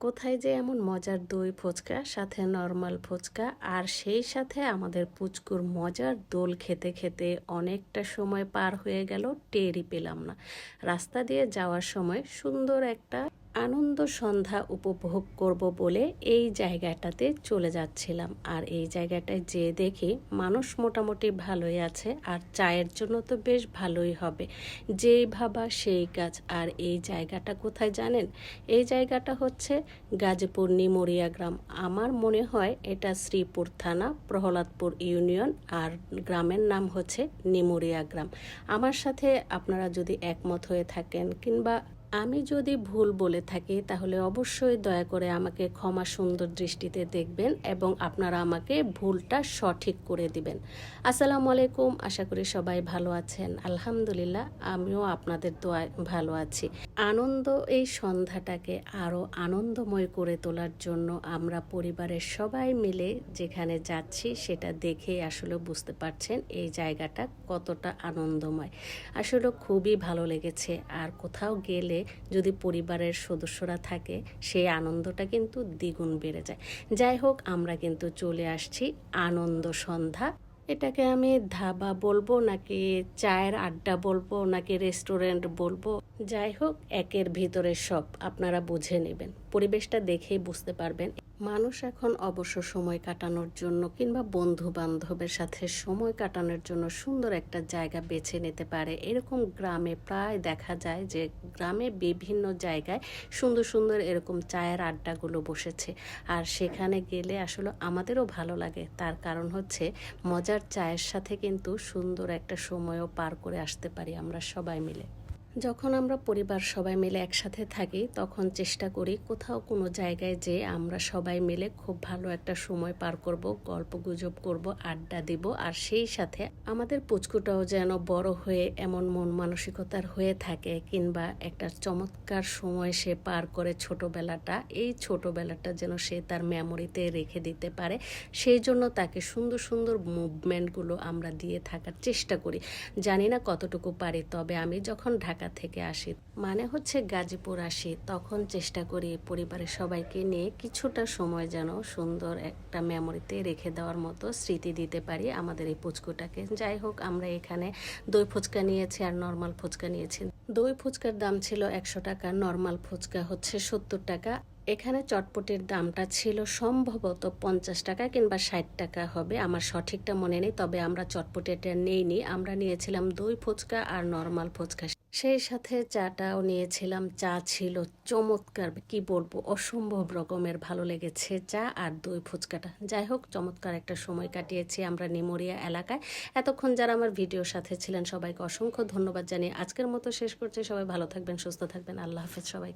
কোথায় যে এমন মজার দই ফুচকা, সাথে নর্মাল ফুচকা, আর সেই সাথে আমাদের পুচকুর মজার দোল খেতে খেতে অনেকটা সময় পার হয়ে গেল, টেরই পেলাম না। রাস্তা দিয়ে যাওয়ার সময় সুন্দর একটা আনন্দ সন্ধ্যা উপভোগ করব বলে এই জায়গাটাতে চলে যাচ্ছিলাম। আর এই জায়গাটায় যে দেখি মানুষ মোটামুটি ভালোই আছে আর চায়ের জন্য তো বেশ ভালোই হবে। যেই ভাবা সেই কাজ। আর এই জায়গাটা কোথায় জানেন? এই জায়গাটা হচ্ছে গাজীপুর নিমরিয়া গ্রাম। আমার মনে হয় এটা শ্রীপুর থানা, প্রহ্লাদপুর ইউনিয়ন আর গ্রামের নাম হচ্ছে নিমরিয়া গ্রাম। আমার সাথে আপনারা যদি একমত হয়ে থাকেন কিংবা আমি যদি ভুল বলে থাকি, তাহলে অবশ্যই দয়া করে আমাকে ক্ষমা সুন্দর দৃষ্টিতে দেখবেন এবং আপনারা আমাকে ভুলটা সঠিক করে দিবেন। আসসালামু আলাইকুম, আশা করি সবাই ভালো আছেন। আলহামদুলিল্লাহ, আমিও আপনাদের দোয়ায় ভালো আছি। আনন্দ, এই সন্ধ্যাটাকে আরও আনন্দময় করে তোলার জন্য আমরা পরিবারের সবাই মিলে যেখানে যাচ্ছি, সেটা দেখে আসলে বুঝতে পারছেন এই জায়গাটা কতটা আনন্দময়। আসলে খুবই ভালো লেগেছে, আর কোথাও গেলে যদি পরিবারের সদস্যরা থাকে, সেই আনন্দটা কিন্তু দ্বিগুণ বেড়ে যায়। যাই হোক, আমরা কিন্তু চলে আসছি আনন্দ সন্ধ্যা। এটাকে আমি ধাবা বলব, নাকি চায়ের আড্ডা বলব, নাকি রেস্টুরেন্ট বলব? যাই হোক একের ভিতরে সব আপনারা বুঝে নেবেন। পরিবেশটা দেখেই বুঝতে পারবেন। মানুষ এখন অবশ্য সময় কাটানোর জন্য কিংবা বন্ধু বান্ধবের সাথে সময় কাটানোর জন্য সুন্দর একটা জায়গা বেছে নিতে পারে। এরকম গ্রামে প্রায় দেখা যায় যে, গ্রামে বিভিন্ন জায়গায় সুন্দর সুন্দর এরকম চায়ের আড্ডাগুলো বসেছে। আর সেখানে গেলে আসলে আমাদেরও ভালো লাগে। তার কারণ হচ্ছে, মজার চায়ের সাথে কিন্তু সুন্দর একটা সময়ও পার করে আসতে পারি আমরা সবাই মিলে। যখন আমরা পরিবার সবাই মিলে একসাথে থাকি, তখন চেষ্টা করি কোথাও কোনো জায়গায় যে আমরা সবাই মিলে খুব ভালো একটা সময় পার করব, গল্প গুজব করব, আড্ডা দিব। আর সেই সাথে আমাদের পুচকুটাও যেন বড় হয়ে এমন মন মানসিকতার হয়ে থাকে কিংবা একটা চমৎকার সময় সে পার করে ছোটবেলাটা, এই ছোটবেলাটা যেন সে তার মেমোরিতে রেখে দিতে পারে। সেই জন্য তাকে সুন্দর সুন্দর মুভমেন্টগুলো আমরা দিয়ে থাকার চেষ্টা করি। জানি না কতটুকু পারি, তবে আমি যখন ঢাকা ঢাকা থেকে আসি। মানে হচ্ছে গাজীপুর আসি। তখন চেষ্টা করি পরিবারের সবাইকে নিয়ে কিছুটা সময় যেন সুন্দর একটা মেমোরিতে রেখে দেওয়ার মতো স্মৃতি দিতে পারি আমাদের এই পুচকুটাকে। যাই হোক, আমরা এখানে দই ফুচকা নিয়েছি আর নর্মাল ফুচকা নিয়েছি। দই ফুচকার দাম ছিল একশো টাকা নর্মাল ফুচকা হচ্ছে সত্তর টাকা। এখানে চটপটির দামটা ছিল সম্ভবত পঞ্চাশ টাকা কিংবা ষাট টাকা হবে। আমার সঠিকটা মনে নেই, তবে আমরা চটপটিটা নেইনি। আমরা নিয়েছিলাম দই ফুচকা আর নর্মাল ফুচকা। সেই সাথে চাটাও নিয়েছিলাম। চা ছিল চমৎকার, কি বলব, অসম্ভব রকমের ভালো লেগেছে চা আর দই ফুচকাটা। যাই হোক, চমৎকার একটা সময় কাটিয়েছি আমরা নিমরিয়া এলাকায়। এতক্ষণ যারা আমার ভিডিওর সাথে ছিলেন, সবাইকে অসংখ্য ধন্যবাদ জানিয়ে আজকের মতো শেষ করছি। সবাই ভালো থাকবেন, সুস্থ থাকবেন। আল্লাহ হাফেজ সবাই